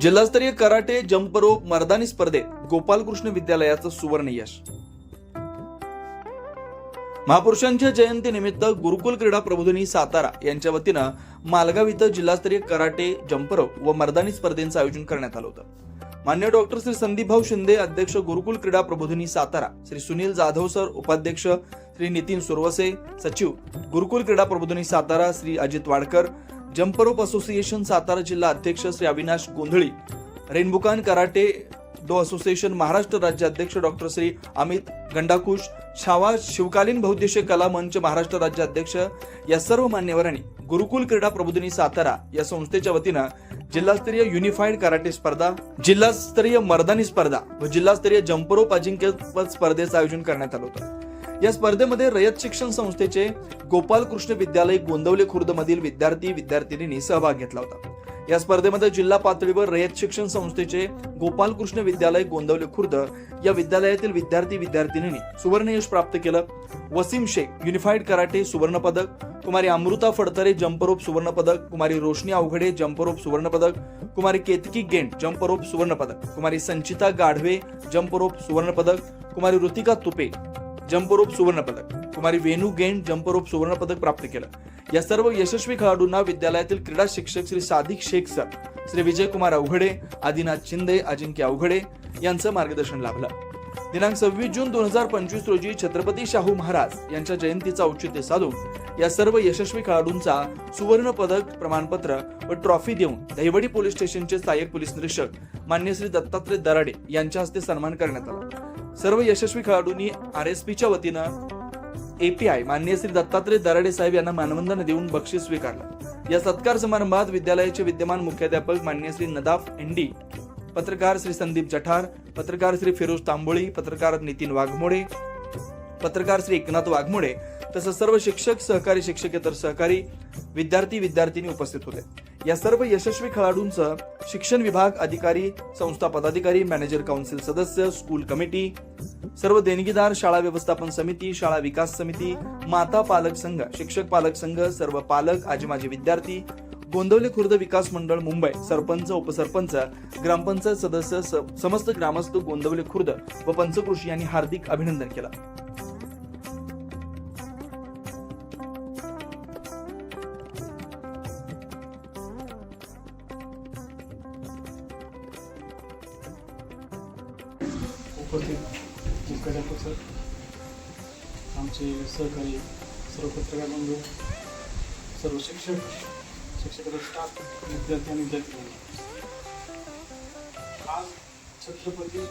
जिल्हास्तरीय karate jump मर्दानी स्पर्धेत गोपालकृष्ण विद्यालयाचं सुवर्ण यश. महापुरुषांच्या जयंतीनिमित्त गुरुकुल क्रीडा प्रबोधिनी सातारा यांच्या वतीनं मालगाव इथं जिल्हास्तरीय कराटे जंपरोप व मर्दानी स्पर्धेचं आयोजन करण्यात आलं होतं. मान्य डॉक्टर श्री संदीप भाऊ शिंदे अध्यक्ष गुरुकुल क्रीडा प्रबोधिनी सातारा श्री सुनील जाधव सर उपाध्यक्ष श्री नितीन सुरवसे सचिव Gurukul Krida Prabodhini Satara Shri Ajit Wadkar jump rope association Satara जिल्हा अध्यक्ष Shri Avinash Gondhali Renbukan karate do association Maharashtra राज्य अध्यक्ष डॉक्टर श्री अमित गंडाकुश छावा शिवकालीन बहुद्देशीय कला मंच महाराष्ट्र राज्य अध्यक्ष या सर्व मान्यवरांनी गुरुकुल क्रीडा प्रबोधिनी सातारा या संस्थेच्या वतीनं जिल्हास्तरीय युनिफाईड कराटे स्पर्धा जिल्हास्तरीय मर्दानी स्पर्धा व जिल्हास्तरीय जम्परोप अजिंक्यपद स्पर्धेचं आयोजन करण्यात आलं होतं. या स्पर्धेमध्ये रयत शिक्षण संस्थेचे गोपालकृष्ण विद्यालय गोंदवले खुर्द मधील विद्यार्थी विद्यार्थिनींनी सहभाग घेतला होता. या स्पर्धेमध्ये जिल्हा पातळीवर रयत शिक्षण संस्थेचे गोपालकृष्ण विद्यालय गोंदवले खुर्द या विद्यालयातील विद्यार्थी विद्यार्थिनींनी सुवर्ण यश प्राप्त केलं. वसीम शेख युनिफाईड कराटे सुवर्णपदक कुमारी अमृता फडतरे जंपरोप सुवर्णपदक कुमारी रोशनी अवघडे जंपरोप सुवर्णपदक कुमारी केतकी गेंट जंपरोप सुवर्णपदक कुमारी संचिता गाढवे जंपरोप सुवर्णपदक कुमारी ऋतिका तुपे जंपरोप सुवर्ण पदक. कुमारी वेणू गेंड जंपरोप सुवर्ण पदक प्राप्त केलं. या सर्व यशस्वी खेळाडूंना विद्यालयातील क्रीडा शिक्षक श्री साधिक शेख सर श्री विजयकुमार अवघडे आदिनाथ शिंदे अजिंक्य अवघडे यांचं मार्गदर्शन लाभलं. दिनांक सव्वीस जून दोन हजार पंचवीस रोजी छत्रपती शाहू महाराज यांच्या जयंतीचा औचित्य साधून या सर्व यशस्वी खेळाडूंचा सुवर्ण पदक प्रमाणपत्र व ट्रॉफी देऊन दहिवडी पोलीस स्टेशनचे सहाय्यक पोलीस निरीक्षक मान्य श्री दत्तात्रय दराडे यांच्या हस्ते सन्मान करण्यात आला. सर्व यशस्वी खेळाडूंनी आर एस पीच्या वतीनं एपीआय मान्य श्री दत्तात्रय दराडे साहेब यांना मानवंदन देऊन बक्षीस स्वीकारलं. या सत्कार समारंभात विद्यालयाचे विद्यमान मुख्याध्यापक मान्य श्री नदाफ एनडी पत्रकार श्री संदीप जठार पत्रकार श्री फिरोज तांबोळी पत्रकार नितीन वाघमोडे पत्रकार श्री एकनाथ वाघमोडे तसंच सर्व शिक्षक सहकारी शिक्षकेतर सहकारी विद्यार्थी विद्यार्थिनी उपस्थित होते. या सर्व यशस्वी खेळाडूंचं शिक्षण विभाग अधिकारी संस्था पदाधिकारी मॅनेजर काउन्सिल सदस्य स्कूल कमिटी सर्व देणगीदार शाळा व्यवस्थापन समिती शाळा विकास समिती माता पालक संघ शिक्षक पालक संघ सर्व पालक आजी माजी विद्यार्थी गोंदवले खुर्द विकास मंडळ मुंबई सरपंच उपसरपंच ग्रामपंचायत सदस्य समस्त ग्रामस्थ गोंदवली खुर्द व पंचकृषी यांनी हार्दिक अभिनंदन केलं. उपस्थित मुख्याध्यापक सर. आमचे सहकारी सर्व पत्रकार बंधू सर्व शिक्षक शिक्षकाचा स्टाफ विद्यार्थी आणि विद्यार्थी आज छत्रपती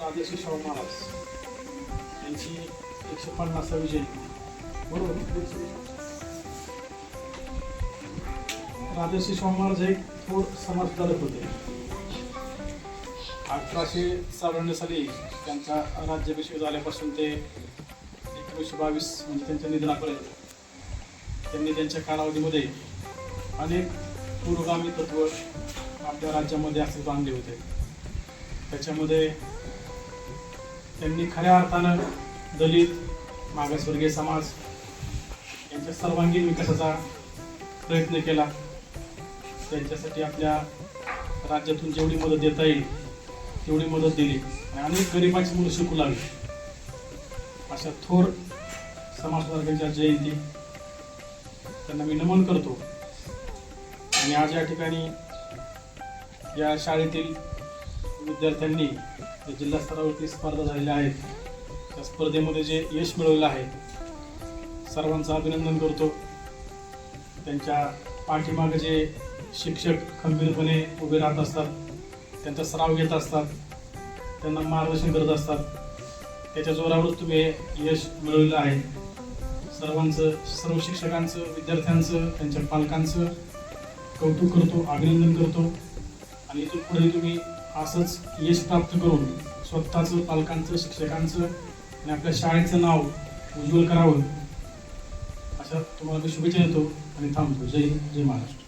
राजर्षी शाहू महाराज यांची एकशे पन्नासावी जयंती बरोबर राजर्षी शाहू महाराज हे एक थोर समाजधारक होते. अठराशे चौऱ्याण्णव साली त्यांचा राज्याभिषेक झाल्यापासून ते एकोणीसशे बावीस म्हणजे त्यांच्या निधनापर्यंत त्यांनी त्यांच्या कालावधीमध्ये अनेक पुरोगामी तत्व आपल्या राज्यामध्ये अस्तित्व आणले होते. त्याच्यामध्ये त्यांनी खऱ्या अर्थानं दलित मागासवर्गीय समाज यांच्या सर्वांगीण विकासाचा प्रयत्न केला. त्यांच्यासाठी आपल्या राज्यातून जेवढी मदत देता येईल तेवढी मदत दिली. आणि अनेक गरिबांची मुलं शिकू लागली. अशा थोर समाजसुधारकांच्या जयंती त्यांना मी नमन करतो. आणि आज या ठिकाणी या शाळेतील विद्यार्थ्यांनी जिल्हास्तरावरती जिल्हा स्तरावरती स्पर्धा झालेल्या आहेत त्या स्पर्धेमध्ये जे यश मिळवलं आहे सर्वांचं अभिनंदन करतो. त्यांच्या पाठीमागे जे शिक्षक खंबीरपणे उभे राहत असतात त्यांचा सराव घेत असतात. त्यांना मार्गदर्शन करत असतात. त्याच्या जोरावरच तुम्ही हे यश मिळवलेलं आहे. सर्वांचं सर्व शिक्षकांचं विद्यार्थ्यांचं त्यांच्या पालकांचं कौतुक करतो अभिनंदन करतो. आणि इथून पुढे तुम्ही असंच यश प्राप्त करून स्वतःचं पालकांचं शिक्षकांचं आणि आपल्या शाळेचं नाव उज्ज्वल करावं. अशा तुम्हाला मी शुभेच्छा देतो आणि थांबतो. जय जय महाराष्ट्र.